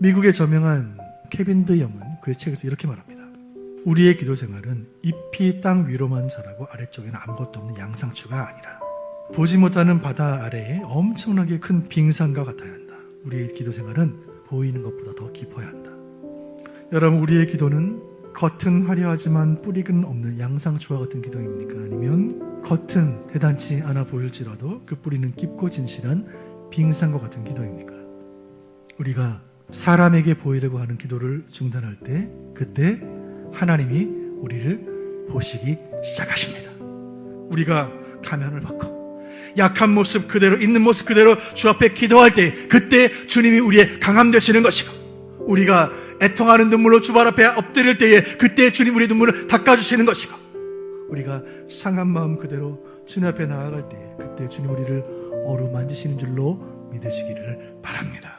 미국의 저명한 케빈 드 영은 그의 책에서 이렇게 말합니다. 우리의 기도 생활은 잎이 땅 위로만 자라고 아래쪽에는 아무것도 없는 양상추가 아니라 보지 못하는 바다 아래에 엄청나게 큰 빙산과 같아야 한다. 우리의 기도 생활은 보이는 것보다 더 깊어야 한다. 여러분, 우리의 기도는 겉은 화려하지만 뿌리는 없는 양상추와 같은 기도입니까? 아니면 겉은 대단치 않아 보일지라도 그 뿌리는 깊고 진실한 빙산과 같은 기도입니까? 우리가 사람에게 보이려고 하는 기도를 중단할 때 그때 하나님이 우리를 보시기 시작하십니다. 우리가 가면을 벗고 약한 모습 그대로 있는 모습 그대로 주 앞에 기도할 때 그때 주님이 우리의 강함 되시는 것이고 우리가 애통하는 눈물로 주 발 앞에 엎드릴 때에 그때 주님 우리의 눈물을 닦아주시는 것이고 우리가 상한 마음 그대로 주님 앞에 나아갈 때에 그때 주님 우리를 어루만지시는 줄로 믿으시기를 바랍니다.